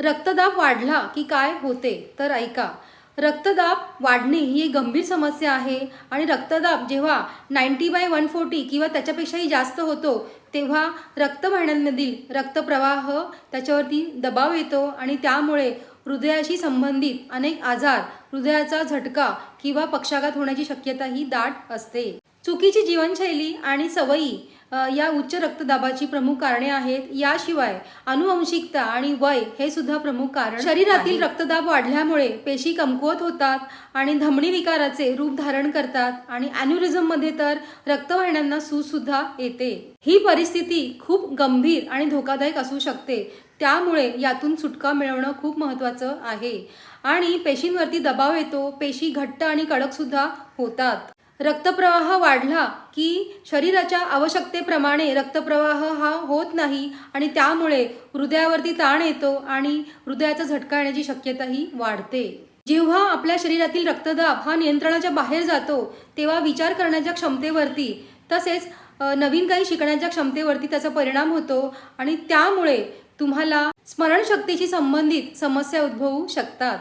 रक्तदाब वाढला की काय होते? तर ऐका. रक्तदाब वाढणे ही एक गंभीर समस्या आहे आणि रक्तदाब जेव्हा नाईन्टी बाय वन फोर्टी किंवा त्याच्यापेक्षाही जास्त होतो तेव्हा रक्तवाहिन्यांमधील रक्तप्रवाह त्याच्यावरती दबाव येतो आणि त्यामुळे हृदयाशी संबंधित अनेक आजार हृदयाचा झटका किंवा पक्षाघात होण्याची शक्यताही दाट असते. चुकीची जीवनशैली आणि सवयी या उच्च रक्तदाबाची प्रमुख कारणे आहेत. याशिवाय अनुवंशिकता आणि वय हे सुद्धा प्रमुख कारण शरीरातील रक्तदाब वाढल्यामुळे पेशी कमकुवत होतात आणि धमनी विकाराचे रूप धारण करतात आणि अॅन्युरिझममध्ये तर रक्तवाहिन्यांना सूज सुद्धा येते. ही परिस्थिती खूप गंभीर आणि धोकादायक असू शकते. त्यामुळे यातून सुटका मिळवणं खूप महत्त्वाचं आहे. आणि पेशींवरती दबाव येतो पेशी घट्ट आणि कडक सुद्धा होतात. रक्तप्रवाह वाढला की शरीराच्या आवश्यकतेप्रमाणे रक्तप्रवाह हा होत नाही आणि त्यामुळे हृदयावरती ताण येतो आणि हृदयाचा झटका येण्याची शक्यताही वाढते. जेव्हा आपल्या शरीरातील रक्तदाब हा नियंत्रणाच्या बाहेर जातो तेव्हा विचार करण्याच्या क्षमतेवरती तसेच नवीन काही शिकण्याच्या क्षमतेवरती त्याचा परिणाम होतो आणि त्यामुळे तुम्हाला स्मरणशक्तीशी संबंधित समस्या उद्भवू शकतात.